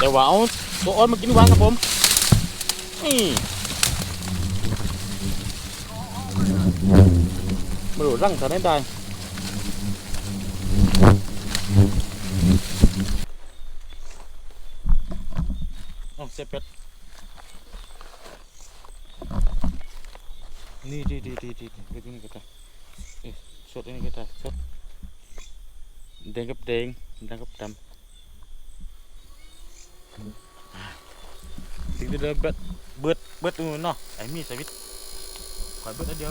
แต่ว่าเอาตัวอ้อนมากินวางครับผม นี่ม่รู้รังทำได้ได้เอาเสียเป็ดนี่ดีดีดีดีดีดีนี่ก็ได้เอ้ยสดนนี้ก็ได้สดแดงกับแดงดำกับดำ ถึงจะเดินเบิดเบิดเบิดตรงนู้นเนาะไอ้มีสวิตช์ขอยเบิดอันเดียว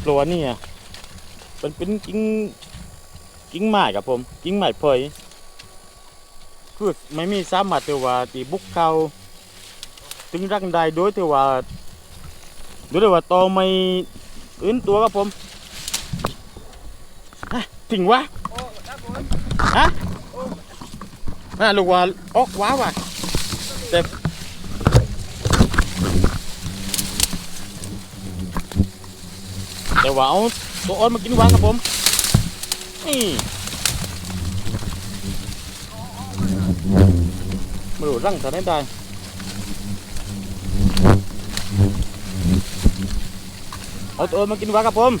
ปะหนิวะพี่น้องลูกเบ้ากระจิบมาตาลังว่าเอาตัวอ้อยมากินวะนี่ผมจุหนำมันมาเลยอะแต่ข้าวไม่ได้ครับผมกลัวนี่อะมันเป็นกิ้งกิ้งไม้ครับผม กิ้งไม้เพยคือไม่มีสามารถที่ว่าตีบุกเข้าถึงรักได้โดยที่ว่าโดยที่ว่าตอไม่อื่นตัวครับผมถึงวะฮะน่าลูกว่าออกว้าว่ะแต่ แต่ว่าเอาตัวอ้อนมากินวางครับผม นี่ไม่รู้รังทำได้ได้เอาตัวอ้อนมากินวะครับผม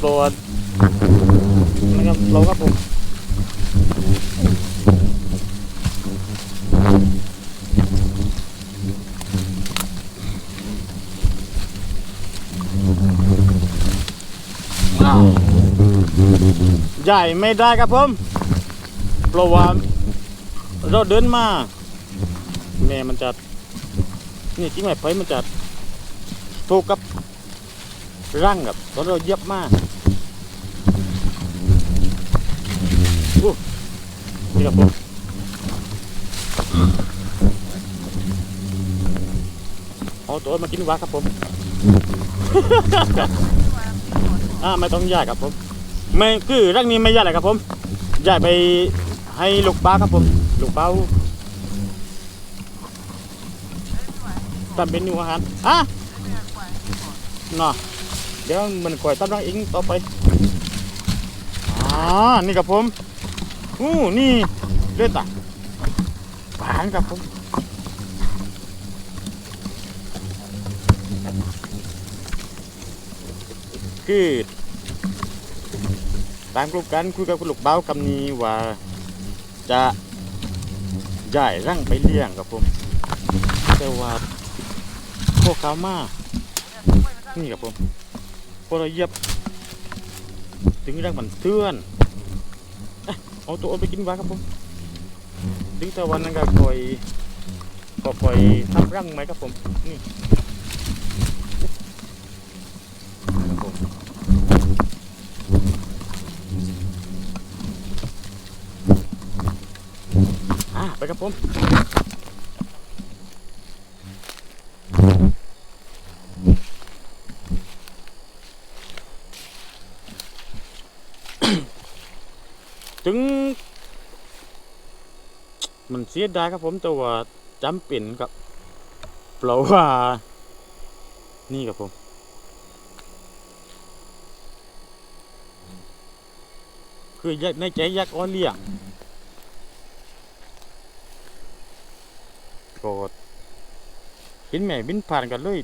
โปรดนะครับเราครับผม ใหญ่ไม่ได้ครับผมเพราะว่าเราเดินมา แม่มันจะนี่จริงไหมไฟมันจะถูกกับร่างกับตอนเราเยียบมาอู้นี่ครับผมเอาตัวมากินวะครับผม อ่าไม่ต้องย้ายครับผมไม่คือร่างนี้ไม่ย้ายเลยครับผมย้ายไปให้ลูกป้าครับผม ลูกเป้าทำเป็นนูอาหารอะเนาะเดี๋ยวมันคอยตั้งรังอิงต่อไปอ่านี่ครับผมอู้นี่เลือดตาหวานครับผม คือตามกลุ่มกันคุยกับคุณลูกเบ้ากำนี้ว่าจะย้ายร่างไปเลี้ยงครับผม แต่ว่าพวกเขามานี่ครับผมพอเราเยียบถึงรักมันเตือนเอาตัวไปกินวะครับผมถึงต่วันนั้นก็คอยก็คอยทับรังไหมครับผมนี่ครับผมอะไป ครับผมถึง มันเสียดายครับผมแต่ว่าจำเป็นครับเพราะว่า นี่ครับผมคือในใจยากอ้อเลี้ยง ก็เห็นแม่บินผ่านกันเลย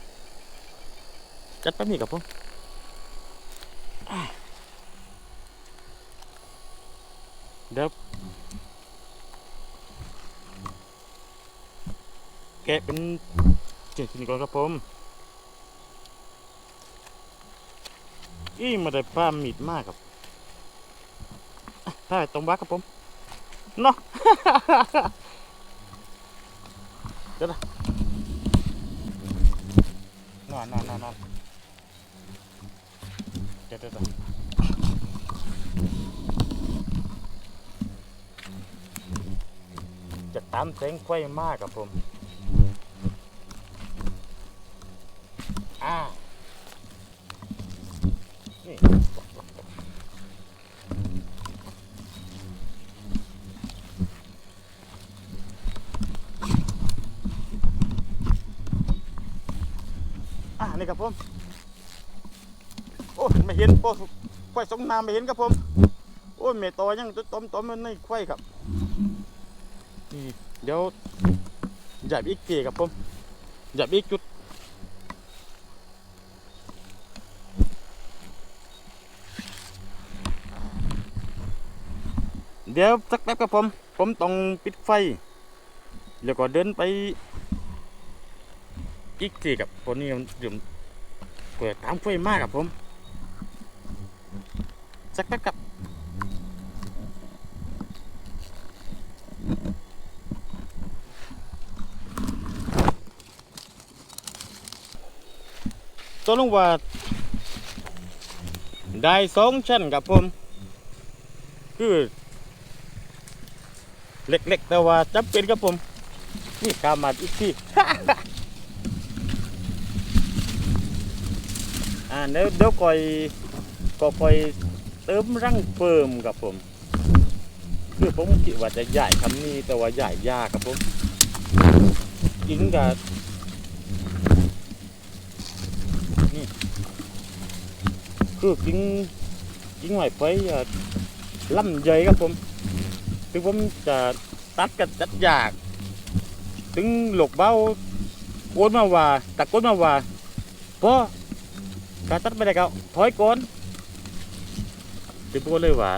จัดไปนี่ครับผมเดี๋ยวแกะเป็นเจ็ดชิ้นก่อนครับผมอีไมาได้ป้ามีดมากครับอะได้ตรงบักครับผมเนาะ เดี๋ยวนะนอนนอนนอนนอนเดี๋ยวเดี๋ยวเดี๋ยวจะตามแสงไฟมากครับผม อ่า นี่อ่า นี่ครับผม โอ้ไม่เห็นโอ้ควายสงน้ำไม่เห็นครับผม โอ้ยเมตอยังต้มต้มมันในควายครับ นี่เดี๋ยวหยับอีกเกครับผมหยับอีกจุดเดี๋ยวสักแป๊บครับผม ผมต้องปิดไฟ แล้วก็เดินไป อีกทีกับคนนี้มันดื่ม เปิดตามไฟมากครับผม สักแป๊บครับตัวลงว่าได้สองชั้นครับผม คือเล็กๆ แต่ว่าจำเป็นครับผม นี่กามาอีกที่ อ่า เดี๋ยวเดี๋ยวก่อยก็ค่อยเติมรังเฟิร์มครับผม คือผมคิดว่าจะใหญ่คำนี้แต่ว่าใหญ่ยากครับผมกินกับนี่คือกินกินไหวไปล่ำใหญ่ครับผมถึงผมจะตัดกันจัดยาก ถึงหลกเบ้าโกนมาว่าตักโกนมาว่าเพอ การตัดไปได้ก็ถอยก่อนจะพูดเลยว่า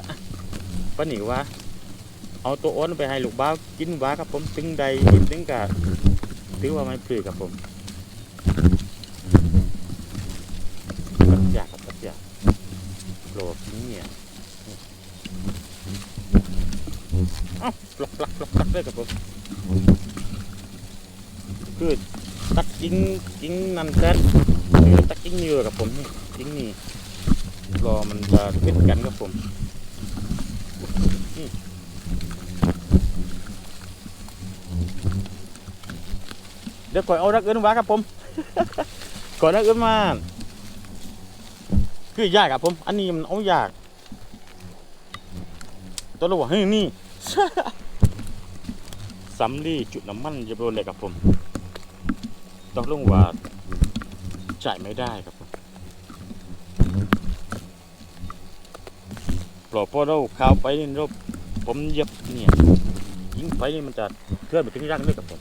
ป้าหนิว่า เอาตัวอ้นไปให้ลูกบ้ากินว่าครับผมถึงใดกินถึงกะถือว่าไม่ปลือครับผมตัดยากครับตัดยากโหลดนี่เนี่ยเอ้าปลักปลักปลักปลักเลยครับผมคือตักกิ้งกิ้งนันแซดคือ ตักกิ้งเนื้อกับผมนี่กิ้งนี่รอมันจะขึ้นกันครับผมเดี๋ยวก่อนเอาดักเอินมาครับผมก่อนดักเอินมาคือยากครับผม อันนี้มันเอายาก ตัวเราบอกเฮ้ยนี่สำลีจุดน้ำมันจะโดนเลยครับผมต้องลงว่า จ่ายไม่ได้ครับผมปลอกพอเราข่าวไปนี่เราผมเย็บเนี่ยยิงไปนี่มันจะเคลื่อนไปถึงร่างเลยครับผม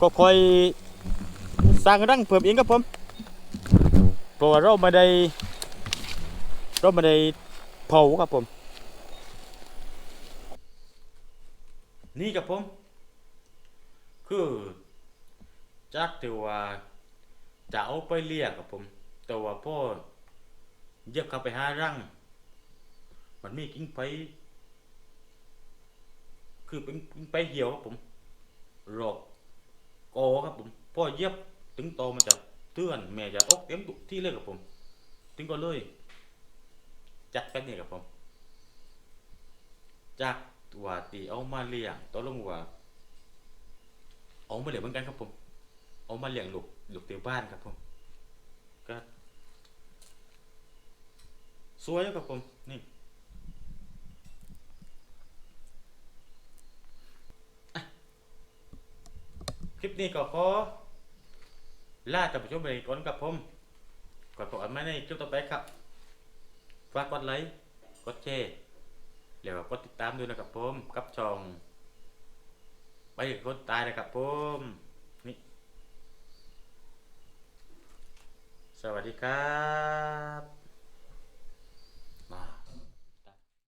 ก็คอยสร้างรังเพิ่มเองครับผมเพราะว่าเราไม่ได้เราไม่ได้เผาครับผม นี่ครับผม คือจากที่ว่าจะเอาไปเลี้ยงครับผม แต่ว่าพ่อเย็บเข้าไปหารังมันมีกิ้งไป คือเป็นกิ้งไปเหี่ยวครับผมหลอกกอครับผมพ่อเย็บถึงโตมันจะเตือนแม่จะอกเต็มทุกที่เลยครับผม ถึงก็เลย จัดกันนี่ครับผมจากว่าตีเอามาเลี้ยงตกลงว่า เอามาเหลี้ยงเหมือนกันครับผมเอามาเลี้ยงลูกลูกเตียวบ้านครับผมก็สวยครับผมนี่คลิปนี้ก็ขอลาท่านผู้ชมไปก่อนครับผมก่อนพบกันใหม่ในคลิปต่อไปครับฝากกดไลค์กดแชร์แล้วก็กดติดตามด้วยนะครับผมกับช่อง ไปคนตายนะครับผมนี่สวัสดีครับ